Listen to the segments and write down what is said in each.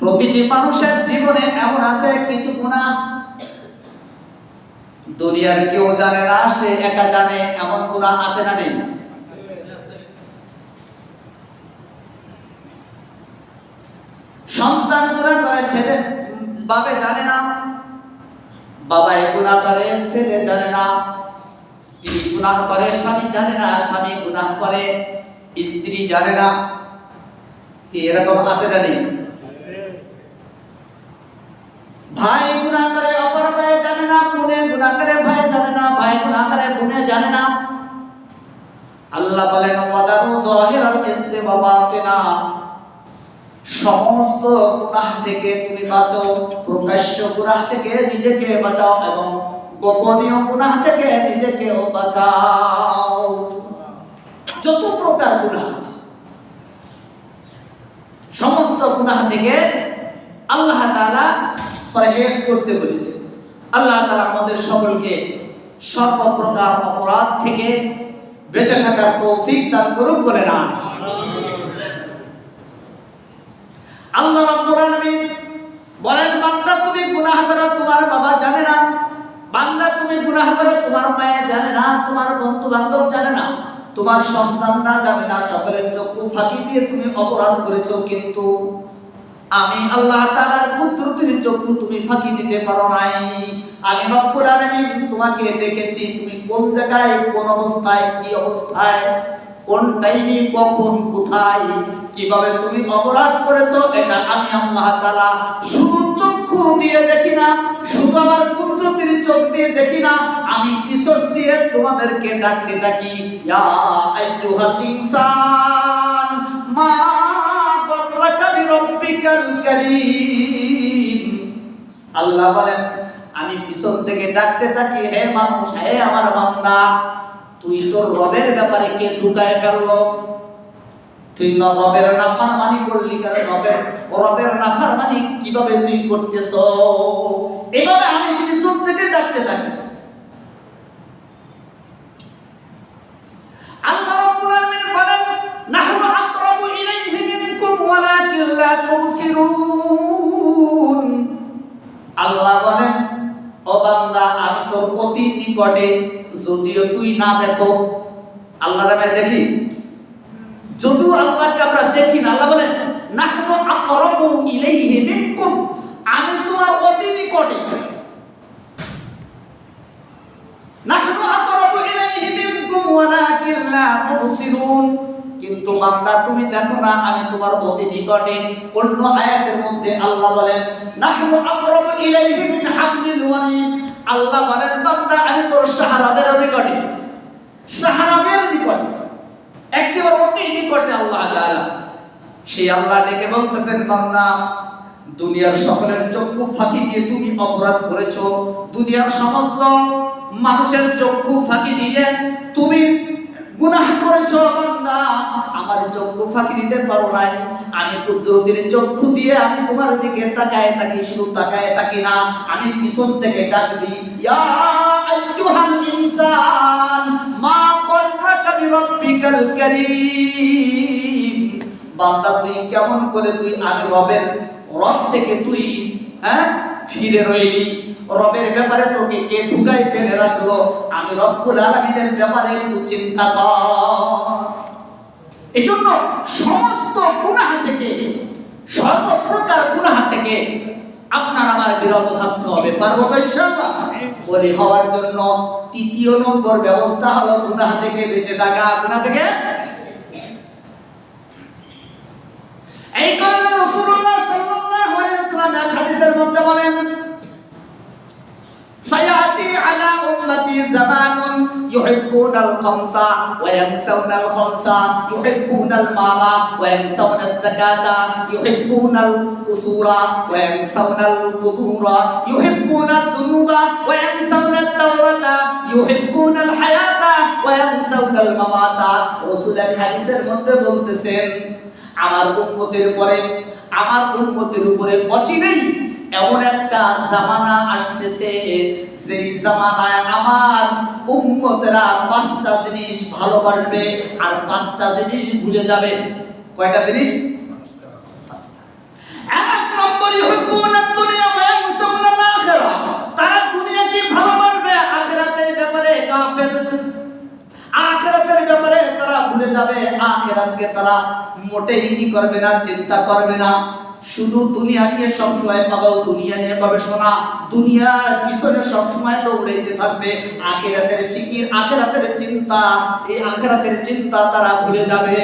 প্রতিটি মানুষের জীবনে এমন আছে, কিছু গুনাহ দুনিয়ার কেউ জানে না, সে একা জানে এমন গুনাহ আছে না নেই। সন্তান গুনাহ করে, ছেলে বাবা জানে না। বাবা এ গুনাহ করে, ছেলে জানে না। স্ত্রী গুনাহ করে, স্বামী জানে না, স্বামী গুনাহ করে, স্ত্রী জানে না। কি এরকম আছে না নেই? ভাই গুনাহ করে অপর ভাই জানে না বোনে গুনাহ করে ভাই জানে না, ভাই গুনাহ করে বোনে জানে না। আল্লাহ বলেন, ওয়াদারু যাহিরাল ইসমি ওয়া বাতিনা। সমস্ত গুনাহ থেকে তুমি বাঁচো, প্রকাশ্য গুনাহ থেকে নিজেকে বাঁচাও এবং গোপনীয় গুনাহ থেকে নিজেকেও বাঁচাও। যত প্রকার গুনাহ আছে, সমস্ত গুনাহ থেকে আল্লাহ তাআলা পরহেজ করতে বলেছে। আল্লাহ তাআলা আমাদের সকলকে সর্বপ্রকার অপরাধ থেকে বেঁচে থাকার তৌফিক দান করুক বলে না। আল্লাহ রাব্বুল আলামিন বলেন, বান্দা তুমি গুনাহ করো তোমার বাবা জানে না, বান্দা তুমি গুনাহ করো তোমার মায়ে জানে না, তোমার বন্ধু বান্ধব জানে না, তোমার সন্তানরা জানে না, সকলের চক্ষু ফাঁকি দিয়ে তুমি অপরাধ করেছ, কিন্তু আমি আল্লাহ তাআলার কুদরতের চক্ষু তুমি ফাঁকি দিতে পারো নাই। আমি রব্বুল আলামিন তোমাকে দেখেছি, তুমি কোন জায়গায়, কোন অবস্থায়, কি অবস্থায়, কোন টাইমে কখন, কোথায়, কীভাবে তুমি অপরাধ করেছ, এটা আমি আল্লাহ তাআলা শুধু চক্ষু দিয়ে দেখি না, শুধু আমার কুদরতের চোখ দিয়ে দেখি না, আমি পিছন দিয়ে তোমাদেরকে ডাকতে থাকি। ইয়া আইয়ুহাল ইনসান। কারীম। আল্লাহ বলেন, আমি পিছন থেকে ডাকতে থাকি, হে মানুষ, হে আমার বান্দা, তুই তোর রবের ব্যাপারে কে ঢুকায় ফেলল? তুই ন রবের নাফরমানি করলি কেন? রবের রবের নাফরমানি কীভাবে তুই করতেছ? এভাবে আমি পিছন থেকে ডাকতে থাকি। আল্লাহ আল্লাহ বলেন, ও বান্দা, আমি তোর অতি নিকটে যদিও তুই না দেখো। আল্লাহ আমি দেখি। যদিও আল্লাহকে আমরা দেখি না, আল্লাহ বলেন, নাহনু আকরাবু ইলাইহি মিনকুম আমি তোমার অতি নিকটে নাহনু আকরাবু ইলাইহি মিনকুম ওয়ালাকিন লা তুবসিরুন কিন্তু বান্দা, তুমি দেখো না, আমি তোমার অতি নিকটে। অন্য আয়াতের মধ্যে আল্লাহ বলেন, নাহনু আকরাবু ইলাইহি মিন হাবলিল ওয়ারিদ আল্লাহ বলেন, বান্দা, আমি তোর সাহারাদের নিকটে। সাহারাদের নিকটে। একেবারে অতি নিকটে আল্লাহ তাআলা। সেই আল্লাহ ডেকে বলতেছেন, বান্দা, দুনিয়ার সকলের চক্ষু ফাঁকি দিয়ে তুমি অপরাধ করেছ। দুনিয়ার সমস্ত মানুষের চক্ষু ফাঁকি দিয়ে তুমি গুনাহ করেছ, বান্দা। আমার চক্ষু ফাঁকি দিতে পারো নাই। আমি কুদরতের চক্ষু দিয়ে আমি তোমার দিকে তাকায় থাকি, শুধু তাকায় থাকি না। আমি পিছন থেকে ডাক দিই, ইয়া আইয়ুহাল ইনসান, মা কর্রাকা বিরাব্বিকাল কারীম। বান্দা, তুই কেমন করে তুই আমি রবের রব থেকে তুই হ্যাঁ ফিরে রইলি? রবের ব্যাপারে তোকে কে ঢুকাই ফেলে রাখল? আমি রব্বুল আলামিনের ব্যাপারে একটু চিন্তা কর। এজন্য সমস্ত গুনাহ থেকে, সর্বপ্রকার গুনাহ থেকে আপনার আমার বিরত থাকতে হবে। পারব তো ইনশাআল্লাহ? বলি, হওয়ার জন্য তৃতীয় নম্বর ব্যবস্থা হলো গুনাহ থেকে বেঁচে থাকা। গুনাহ থেকে? এই কারণে রাসূলুল্লাহ সাল্লাল্লাহু আলাইহি ওয়াসাল্লাম হাদিসের মধ্যে বলেন سيأتي على أمتي زمان يحبون الخمسة وينسون الخمسة يحبون المال وينسون الزكاة يحبون القصور وينسون القبور يحبون الذنوب وينسون التوبة يحبون الحياة وينسون الممات رسول الحديث মধ্যে বলতেছেন আমার উম্মতের উপরে আমার উম্মতের উপরে অচিরেই এমন একটা জামানা আসতেছে সেই জামানায় আমার উম্মতরা পাঁচটা জিনিস ভালো ভালোবাসবে আর পাঁচটা জিনিস ভুলে যাবে। কয়টা জিনিস? এক নম্বরই হুব্বুনা দুনিয়া ওয়া ইনসামুল আখিরা। তারা দুনিয়াকে ভালোবাসবে আখিরাতের ব্যাপারে গাফিল। আখিরাতের ব্যাপারে তারা ভুলে যাবে। আখিরাতকে তারা মোটেই কি করবে না, চিন্তা করবে না। শুধু দুনিয়া নিয়ে সবসময় পাগল, দুনিয়া নিয়ে গবেষণা, দুনিয়ার পিছনে সবসময় দৌড়াইতে থাকবে। আখেরাতের ফিকির, আখেরাতের চিন্তা, এই আখেরাতের চিন্তা তারা ভুলে যাবে।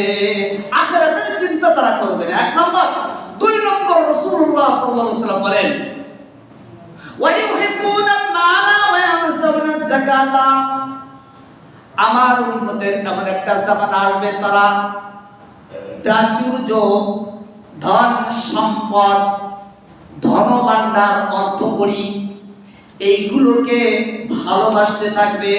আখেরাতের চিন্তা তারা করবে এক নম্বর, দুই নম্বর রসুল্লাহ সাল্লাহ বলেন আমার উন্মতের এমন একটা জামানা আসবে তারা। প্রাচুর্য ধন সম্পদ ধনভাণ্ডার অর্থকড়ি এইগুলোকে ভালোবাসতে থাকবে।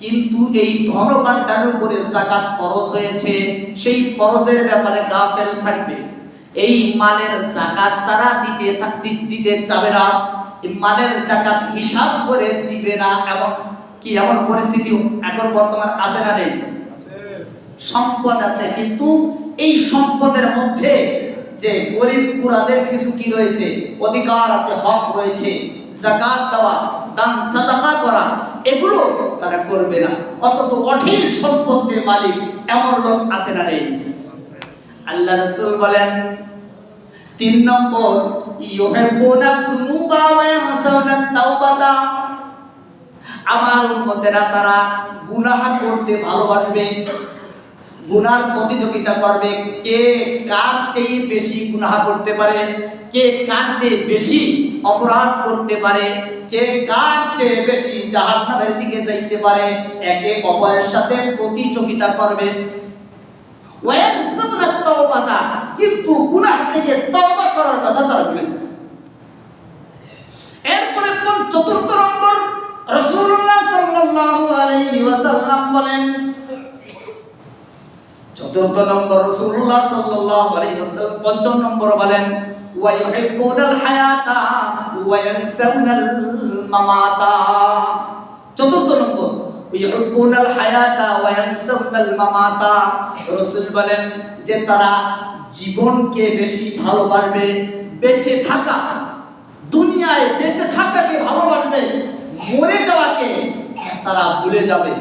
কিন্তু এই ধনভাণ্ডারের উপরে জাকাত ফরজ হয়েছে সেই ফরজের ব্যাপারে গাফেল থাকবে। এই মালের জাকাত তারা দিতে দিতে চাবে না মালের জাকাত হিসাব করে দিবে না এমন কি এমন পরিস্থিতি এখন বর্তমান আছে না নেই? সম্পদ আছে কিন্তু এই সম্পদের মধ্যে যে গরিব কুরাদের কিছু কি রয়েছে? অধিকার আছে, হক রয়েছে জাকাত দেওয়া, দান, সাদাকা করা, এগুলো তারা করবে না। অথচ অঢেল সম্পদের মালিক এমন লোক আছে না নেই। আল্লাহ রাসূল বলেন, তিন নম্বর, ইউহিব্বুনা যুনুবা ওয়া ইয়ানসাউনা তাওবাতা। আমার উম্মতেরা তারা গুনাহ করতে ভালোবাসবে। গুনার প্রতিযোগিতা করবে। কে কার চেয়ে বেশি গুনাহ করতে পারে? কে কার চেয়ে বেশি অপরাধ করতে পারে? কে কার চেয়ে বেশি জাহান্নামের দিকে যাইতে পারে? একে অপরের সাথে প্রতিযোগিতা করবে। কিন্তু গুনাহ থেকে তওবা করার কথা তারা যায় এরপরে চতুর্থ নম্বর, রাসূলুল্লাহ সাল্লাল্লাহু আলাইহি ওয়াসাল্লাম বলেন চতুর্থ নম্বর রাসূলুল্লাহ সাল্লাল্লাহু আলাইহি ওয়াসাল্লাম পঞ্চম নম্বর বলেন, ওয়া ইউহিব্বুনাল হায়াতা ওয়া ইয়ানসাউনাল মামাতা। চতুর্থ নম্বর ইউহিব্বুনাল হায়াতা ওয়া ইয়ানসাউনাল মামাতা। রাসূল বলেন যে তারা জীবনকে বেশি ভালোবাসবে, বেঁচে থাকা, দুনিয়ায় বেঁচে থাকাকে ভালোবাসবে, মরে যাওয়াকে তারা ভুলে যাবে।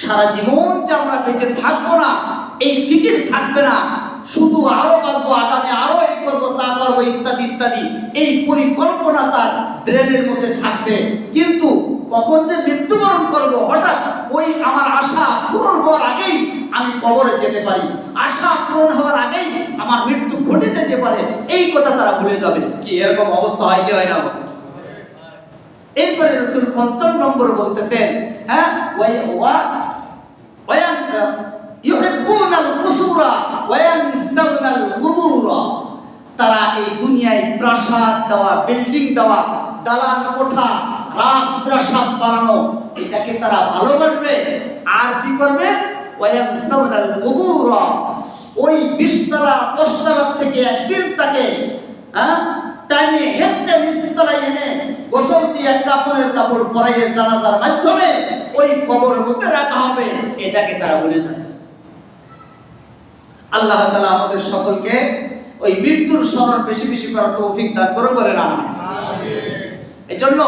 সারা জীবন যে আমরা বেঁচে থাকব না এই ফিকির থাকবে না। শুধু আরও বাঁচবো আগামী আরও এই করব, তা করব, ইত্যাদি ইত্যাদি। এই পরিকল্পনা তার ব্রেনের মধ্যে থাকবে। কিন্তু কখন যে মৃত্যুবরণ করব, হঠাৎ ওই আমার আশা পূরণ হওয়ার আগেই আমি কবরে যেতে পারি। আশা পূরণ হওয়ার আগেই আমার মৃত্যু ঘটে যেতে পারে। এই কথা তারা ভুলে যাবে। কি এরকম অবস্থা হয়, কি হয় না? এরপরে রসুল পঞ্চম নম্বর বলতেছেন হ্যাঁ ওয়া তারা এই দুনিয়ায় প্রাসাদ দেওয়া, বিল্ডিং দেওয়া, দালান কোঠা, রাজপ্রাসাদ বানানো, এটাকে তারা ভালোবাসবে আর কি করবে? ওই বিশতলা, দশতলা থেকে একদিন তাকে হ্যাঁ টাইনে হেসতে নিশ্চিতলায় এনে গোসল দিয়ে কাপড়ের কাপড় পরাইয়ে জানাজার মাধ্যমে ওই কবর মধ্যে রাখা হবে। এটাকে তারা বলে যায় আল্লাহ তালা আমাদের সকলকে ওই মৃত্যুর স্মরণ বেশি বেশি করার তৌফিক দান করে বলে না। এই জন্য